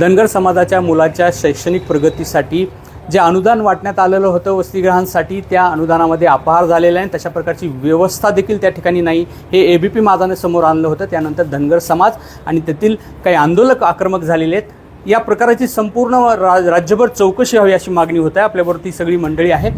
धनगर समाजाच्या मुलाच्या शैक्षणिक प्रगतीसाठी जे अनुदान वाटण्यात आलेलं होतं वसतिगृहांसाठी त्या अनुदानामध्ये अपहार झालेला आहे तशा प्रकारची व्यवस्था देखील त्या ठिकाणी नाही. हे ए बी पी माझाने समोर आणलं होतं. त्यानंतर धनगर समाज आणि तेथील काही आंदोलक आक्रमक झालेले आहेत. या प्रकाराची संपूर्ण रा राज्यभर चौकशी हवी अशी मागणी होत आहे. आपल्याबरोबर ती सगळी मंडळी आहे.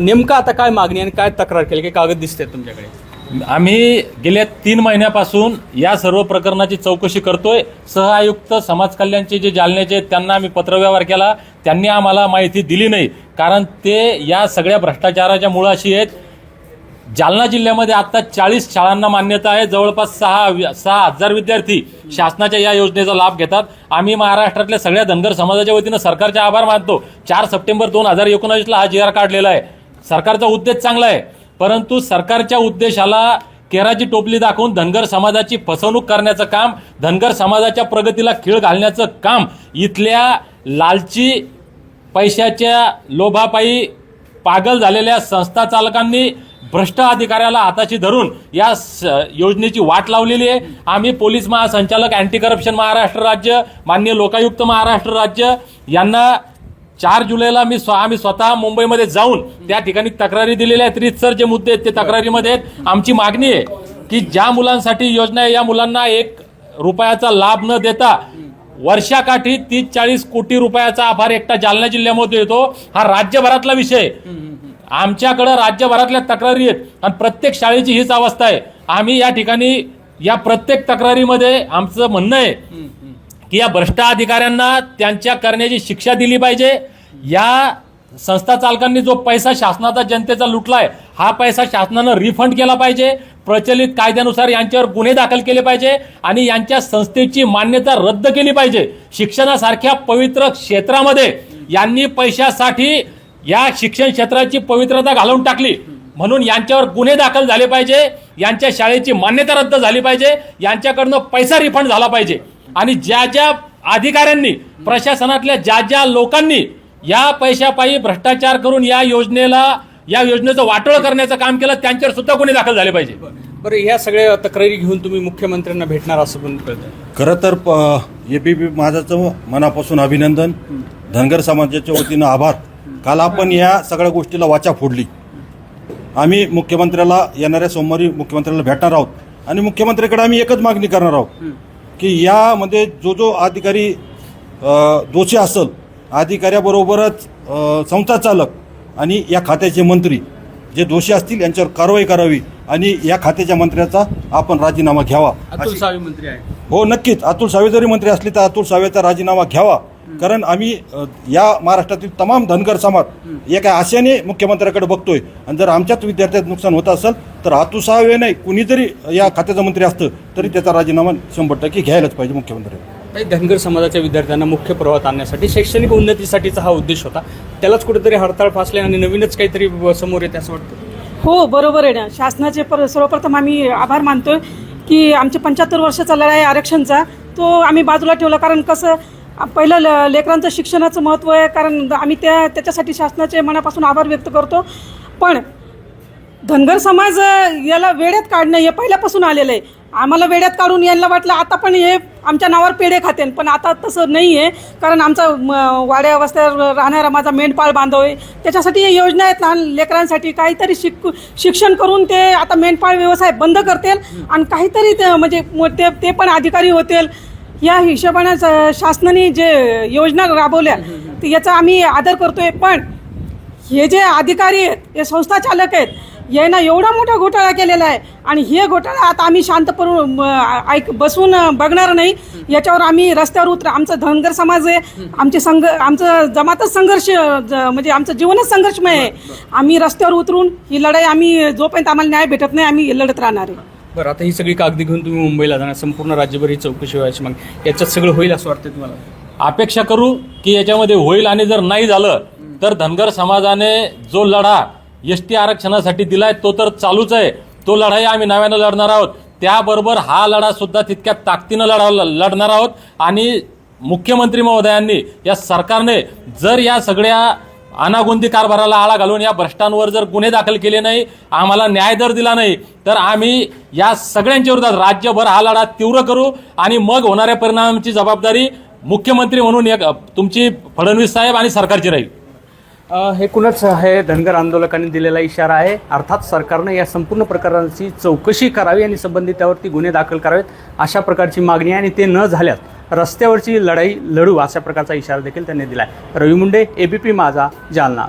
नेमकं आता काय मागणी आणि काय तक्रार केली? काही कागद दिसते तुमच्याकडे. आम्ही गेल्या तीन महिन्यापासून या सर्व प्रकरणाची चौकशी करतोय. सहआयुक्त समाज कल्याणचे जे जालन्याचे आहेत, त्यांना आम्ही पत्रव्यवहार केला. त्यांनी आम्हाला माहिती दिली नाही. कारण ते या सगळ्या भ्रष्टाचाराच्या मुळाशी आहेत. जालना जिल्ह्यामध्ये आता चाळीस शाळांना मान्यता आहे. जवळपास सहा सहा हजार विद्यार्थी शासनाच्या या योजनेचा लाभ घेतात. आम्ही महाराष्ट्रातल्या सगळ्या धनगर समाजाच्या वतीनं सरकारचे आभार मानतो. चार सप्टेंबर दोन हजार एकोणावीसला हा जी आर काढलेला आहे. सरकारचा उद्देश चांगला आहे. परंतु सरकारच्या उद्देशाला केराची टोपली दाखवून धनगर समाजाची फसवणूक करण्याचं काम धनगर समाजाच्या प्रगतीला खीळ घालण्याचं काम इथल्या लालची पैशाच्या लोभापायी पागल झालेल्या संस्था चालकांनी भ्रष्ट अधिकाऱ्याला हाताशी धरून या स- योजनेची वाट लावलेली आहे. आम्ही पोलीस महासंचालक अँटी करप्शन महाराष्ट्र राज्य मान्य लोकायुक्त महाराष्ट्र राज्य यांना चार जुलैला मी स्व- आम्ही स्वतः मुंबईमध्ये जाऊन त्या ठिकाणी तक्रारी दिलेल्या आहेत. रितसर जे मुद्दे आहेत ते तक्रारीमध्ये आहेत. आमची मागणी आहे की ज्या मुलांसाठी योजना आहे या मुलांना एक रुपयाचा लाभ न देता वर्षाकाठी तीस चाळीस कोटी रुपयाचा आभार एकटा जालना जिल्ह्यामध्ये येतो. हा राज्यभरातला विषय आमच्याकडं राज्यभरातल्या तक्रारी आहेत आणि प्रत्येक शाळेची हीच अवस्था आहे. आम्ही या ठिकाणी या प्रत्येक तक्रारीमध्ये आमचं म्हणणं आहे की या भ्रष्ट अधिकाऱ्यांना त्यांच्या करण्याची शिक्षा दिली पाहिजे. या संस्था चालकांनी जो पैसा शासनाचा जनतेचा लुटलाय हा पैसा शासनानं रिफंड केला पाहिजे. प्रचलित कायद्यानुसार यांच्यावर गुन्हे दाखल केले पाहिजे आणि यांच्या संस्थेची मान्यता रद्द केली पाहिजे. शिक्षणासारख्या पवित्र क्षेत्रामध्ये यांनी पैशासाठी या शिक्षण क्षेत्राची पवित्रता घालवून टाकली. म्हणून यांच्यावर गुन्हे दाखल झाले पाहिजे. यांच्या शाळेची मान्यता रद्द झाली पाहिजे. यांच्याकडनं पैसा रिफंड झाला पाहिजे. आणि ज्या ज्या अधिकाऱ्यांनी प्रशासनातल्या ज्या ज्या लोकांनी या पैशापायी भ्रष्टाचार करून या योजनेला या योजनेचं वाटोळ करण्याचं काम केलं त्यांच्यावर सुद्धा गुन्हे दाखल झाले पाहिजे. बरं ह्या सगळ्या तक्रारी घेऊन तुम्ही मुख्यमंत्र्यांना भेटणार असं पण कळतं खरं तर ए बी पी माझाचं मनापासून अभिनंदन. धनगर समाजाच्या वतीनं आभार. काल आपण या सगळ्या गोष्टीला वाचा फोडली. आम्ही मुख्यमंत्र्याला येणाऱ्या सोमवारी मुख्यमंत्र्याला भेटणार आहोत. आणि मुख्यमंत्र्याकडे आम्ही एकच मागणी करणार आहोत की यामध्ये जो जो अधिकारी दोषी असेल अधिकाऱ्याबरोबरच संस्था चालक आणि या खात्याचे मंत्री जे दोषी असतील यांच्यावर कारवाई करावी आणि या खात्याच्या मंत्र्याचा आपण राजीनामा घ्यावा. अतुल अशी- सावे मंत्री आहे हो नक्कीच. अतुल सावे जरी मंत्री असले तर अतुल सावेचा राजीनामा घ्यावा. कारण आम्ही अ, या महाराष्ट्रातील तमाम धनगर समाज एका आशेने मुख्यमंत्र्याकडे बघतोय. आणि जर आमच्याच विद्यार्थ्यात नुकसान होत असेल तर अतुल सावे नाही कुणी जरी या खात्याचा मंत्री असतं तरी त्याचा राजीनामा शंभर टक्के घ्यायलाच पाहिजे मुख्यमंत्र्यांनी. धनगर समाजाच्या विद्यार्थ्यांना मुख्य प्रवाहात आणण्यासाठी शैक्षणिक उन्नतीसाठीचा हा उद्देश होता. त्यालाच कुठेतरी हरताळ फासले आणि नवीनच काहीतरी समोर येते असं वाटतं. हो बरोबर आहे ना. शासनाचे पर सर्वप्रथम आम्ही आभार मानतोय की आमचे पंच्याहत्तर वर्षाचा चाललेला आहे आरक्षणचा. तो आम्ही बाजूला ठेवला कारण कसं पहिलं ल लेकरांचं शिक्षणाचं महत्त्व आहे. कारण आम्ही त्या त्याच्यासाठी शासनाचे मनापासून आभार व्यक्त करतो. पण धनगर समाज याला वेळेत काढणं हे पहिल्यापासून आलेलं आहे. आम्हाला वेड्यात काढून यांना वाटलं आता पण हे आमच्या नावावर पेढे खातेन पण आता तसं नाही आहे कारण आमचा वाड्या अवस्थेवर राहणारा माझा मेंढपाळ बांधव आहे. त्याच्यासाठी हे योजना आहेत लहान लेकरांसाठी काहीतरी शिक शिक्षण करून ते आता मेंढपाळ व्यवसाय बंद करतील आणि काहीतरी ते म्हणजे मो- ते ते पण अधिकारी होतील. या हिशोबानं शासनाने जे योजना राबवल्या तर याचा आम्ही आदर करतोय. पण हे जे अधिकारी आहेत हे संस्था चालक आहेत यांना एवढा मोठा घोटाळा केलेला आहे. आणि हे घोटाळा आता आम्ही शांत पडून ऐक बसून बघणार नाही. याच्यावर आम्ही रस्त्यावर उतर आमचं धनगर समाज आहे. आमचे संघ आमचं जमातच संघर्ष ज- म्हणजे आमचं जीवनच संघर्षमय आहे. आम्ही रस्त्यावर उतरून ही लढाई आम्ही जोपर्यंत आम्हाला न्याय भेटत नाही आम्ही लढत राहणार आहे. बरं आता ही सगळी कागदी घेऊन तुम्ही मुंबईला जाणार. संपूर्ण राज्यभर ही चौकशी व्हायची मग. याच्यात सगळं होईल असं वाटतं तुम्हाला? अपेक्षा करू की याच्यामध्ये होईल आणि जर नाही झालं तर धनगर समाजाने जो लढा एस टी आरक्षणासाठी दिलाय तो तर चालूच आहे. तो लढाई आम्ही नव्यानं लढणार आहोत. त्याबरोबर हा लढा सुद्धा तितक्या ताकदीनं लढा लढणार आहोत. आणि मुख्यमंत्री महोदयांनी या सरकारने जर या सगळ्या अनागोंदी कारभाराला आळा घालून या भ्रष्टांवर जर गुन्हे दाखल केले नाही आम्हाला न्याय दर दिला नाही तर आम्ही या सगळ्यांच्या विरोधात राज्यभर हा लढा तीव्र करू आणि मग होणाऱ्या परिणामाची जबाबदारी मुख्यमंत्री म्हणून एक तुमची फडणवीस साहेब आणि सरकारची राहील. एकूणच हे हे धनगर आंदोलकांनी दिलेला इशारा आहे. अर्थात सरकारनं या संपूर्ण प्रकरणाची चौकशी करावी आणि संबंधित त्यावरती गुन्हे दाखल करावेत अशा प्रकारची मागणी आहे आणि ते न झाल्यास रस्त्यावरची लढाई लढू अशा प्रकारचा इशारा देखील त्यांनी दिला आहे रवी मुंडे एबीपी माझा जालना.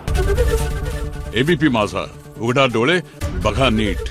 एबीपी माझा. उघडा डोळे बघा नीट.